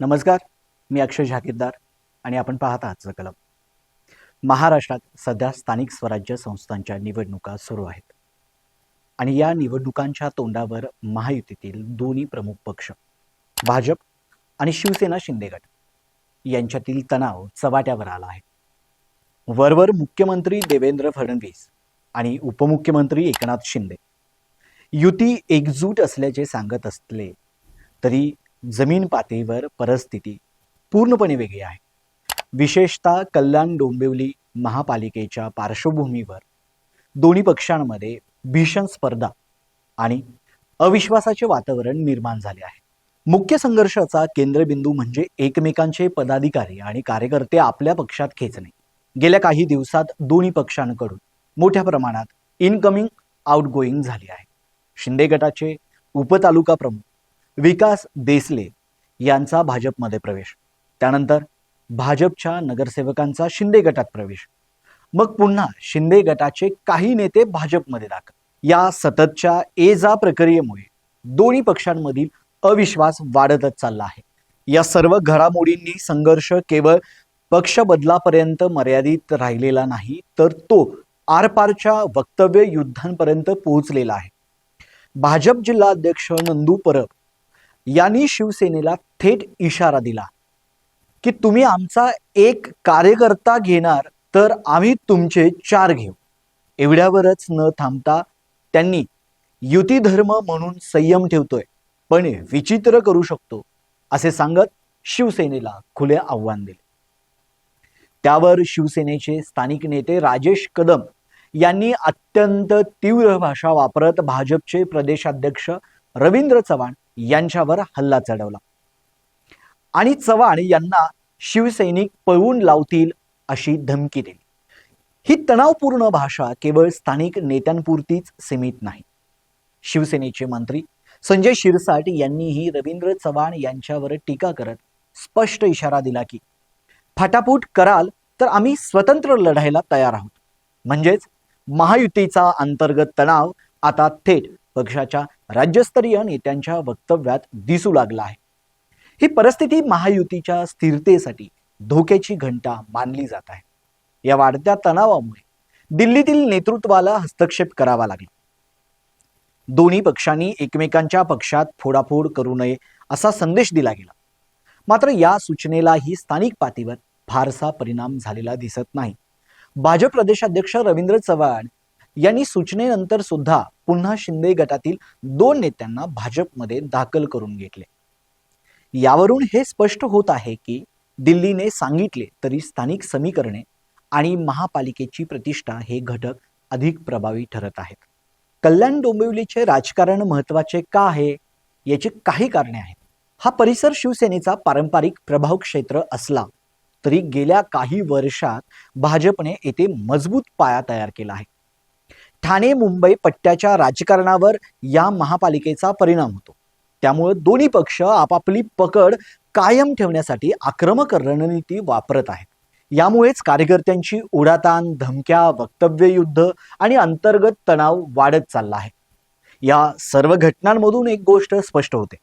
नमस्कार मी अक्षय झाकीरदार आणि आपण पाहत आजचं कलम महाराष्ट्रात सध्या स्थानिक स्वराज्य संस्थांच्या निवडणुका सुरू आहेत. आणि या निवडणुकांच्या तोंडावर महायुतीतील दोन्ही प्रमुख पक्ष भाजप आणि शिवसेना शिंदे गट यांच्यातील तणाव चव्हाट्यावर आला आहे. वरवर मुख्यमंत्री देवेंद्र फडणवीस आणि उपमुख्यमंत्री एकनाथ शिंदे. युती एकजूट असल्याचे सांगत असले तरी जमीन पातळीवर परिस्थिती पूर्णपणे वेगळी आहे. विशेषतः कल्याण डोंबिवली महापालिकेच्या पार्श्वभूमीवर दोन्ही पक्षांमध्ये भीषण स्पर्धा आणि अविश्वासाचे वातावरण निर्माण झाले आहे. मुख्य संघर्षाचा केंद्रबिंदू म्हणजे एकमेकांचे पदाधिकारी आणि कार्यकर्ते आपल्या पक्षात खेचणे. गेल्या काही दिवसात दोन्ही पक्षांकडून मोठ्या प्रमाणात इनकमिंग आउटगोईंग झाली आहे. शिंदे गटाचे उपतालुका प्रमुख विकास देसले यांचा भाजपमध्ये प्रवेश. त्यानंतर भाजपच्या नगरसेवकांचा शिंदे गटात प्रवेश. मग पुन्हा शिंदे गटाचे काही नेते भाजपमध्ये दाखल. या सततच्या ए जा प्रक्रियेमुळे दोन्ही पक्षांमधील अविश्वास वाढतच चालला आहे. या सर्व घडामोडींनी संघर्ष केवळ पक्ष बदलापर्यंत मर्यादित राहिलेला नाही तर तो आरपारच्या वक्तव्य युद्धांपर्यंत पोहोचलेला आहे. भाजप जिल्हा अध्यक्ष नंदू परब यांनी शिवसेनेला थेट इशारा दिला की तुम्ही आमचा एक कार्यकर्ता घेणार तर आम्ही तुमचे चार घेऊ. एवढ्यावरच न थांबता त्यांनी युती धर्म म्हणून संयम ठेवतोय पण विचित्र करू शकतो असे सांगत शिवसेनेला खुले आव्हान दिले. त्यावर शिवसेनेचे स्थानिक नेते राजेश कदम यांनी अत्यंत तीव्र भाषा वापरत भाजपचे प्रदेशाध्यक्ष रवींद्र चव्हाण यांच्यावर हल्ला चढवला. आणि चव्हाण यांना शिवसैनिक पळवून लावतील अशी धमकी दिली. ही तणावपूर्ण भाषा केवळ स्थानिक नेत्यांपुरतीच सीमित नाही. शिवसेनेचे मंत्री संजय शिरसाट यांनीही रवींद्र चव्हाण यांच्यावर टीका करत स्पष्ट इशारा दिला की फाटाफूट कराल तर आम्ही स्वतंत्र लढायला तयार आहोत. म्हणजेच महायुतीचा अंतर्गत तणाव आता थेट पक्षाच्या राज्यस्तरीय नेत्यांच्या वक्तव्यात दिसू लागला आहे. ही परिस्थिती महायुतीच्या स्थिरतेसाठी धोक्याची घंटा मानली जात आहे. या वाढत्या तणावामुळे दिल्लीतील नेतृत्वाला हस्तक्षेप करावा लागला. दोन्ही पक्षांनी एकमेकांच्या पक्षात फोडाफोड करू नये असा संदेश दिला गेला. मात्र या सूचनेलाही स्थानिक पातळीवर फारसा परिणाम झालेला दिसत नाही. भाजप प्रदेशाध्यक्ष रवींद्र चव्हाण यांनी सूचनेनंतर सुद्धा पुन्हा शिंदे गटातील दोन नेत्यांना भाजपमध्ये दाखल करून घेतले. यावरून हे स्पष्ट होत आहे की दिल्लीने सांगितले तरी स्थानिक समीकरणे आणि महापालिकेची प्रतिष्ठा हे घटक अधिक प्रभावी ठरत आहेत. कल्याण डोंबिवलीचे राजकारण महत्त्वाचे का आहे? याची काही कारणे आहेत. हा परिसर शिवसेनेचा पारंपरिक प्रभाव क्षेत्र असला तरी गेल्या काही वर्षात भाजपने येथे मजबूत पाया तयार केला आहे. ठाणे मुंबई पट्ट्याच्या राजकारणावर या महापालिकेचा परिणाम होतो. त्यामुळे दोन्ही पक्ष आपापली पकड कायम ठेवण्यासाठी आक्रमक रणनीती वापरत आहेत. यामुळेच कार्यकर्त्यांची उडाताण धमक्या वक्तव्य युद्ध आणि अंतर्गत तणाव वाढत चालला आहे. या सर्व घटनांमधून एक गोष्ट स्पष्ट होते.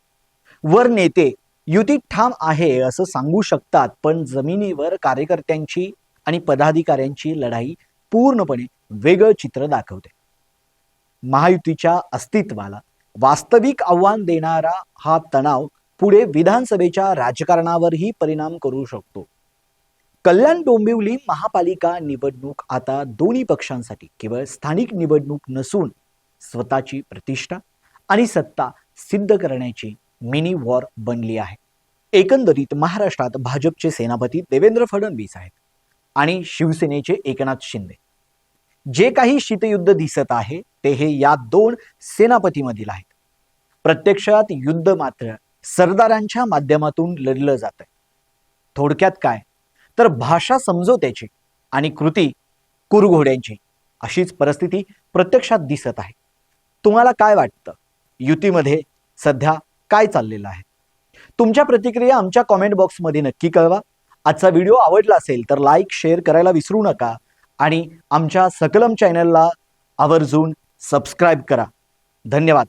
वर नेते युती ठाम आहे असं सांगू शकतात पण जमिनीवर कार्यकर्त्यांची आणि पदाधिकाऱ्यांची लढाई पूर्णपणे वेगळं चित्र दाखवते. महायुतीच्या अस्तित्वाला वास्तविक आव्हान देणारा हा तणाव पुढे विधानसभेच्या राजकारणावरही परिणाम करू शकतो. कल्याण डोंबिवली महापालिका निवडणूक आता दोन्ही पक्षांसाठी केवळ स्थानिक निवडणूक नसून स्वतःची प्रतिष्ठा आणि सत्ता सिद्ध करण्याची मिनी वॉर बनली आहे. एकंदरीत महाराष्ट्रात भाजपचे सेनापती देवेंद्र फडणवीस आहेत आणि शिवसेनेचे एकनाथ शिंदे. जे काही शीतयुद्ध दिसत आहे ते हे या दोन सेनापतीमधील आहेत. प्रत्यक्षात युद्ध मात्र सरदारांच्या माध्यमातून लढलं जात आहे थोडक्यात काय? तर भाषा समजोत्याची आणि कृती कुरघोड्यांची अशीच परिस्थिती प्रत्यक्षात दिसत आहे. तुम्हाला काय वाटतं? युतीमध्ये सध्या काय चाललेलं आहे? तुमच्या प्रतिक्रिया आमच्या कॉमेंट बॉक्समध्ये नक्की कळवा. आजचा व्हिडिओ आवडला असेल तर लाईक शेअर करायला विसरू नका. आणि आमच्या सकलम चॅनलला आवर्जून सबस्क्राईब करा. धन्यवाद.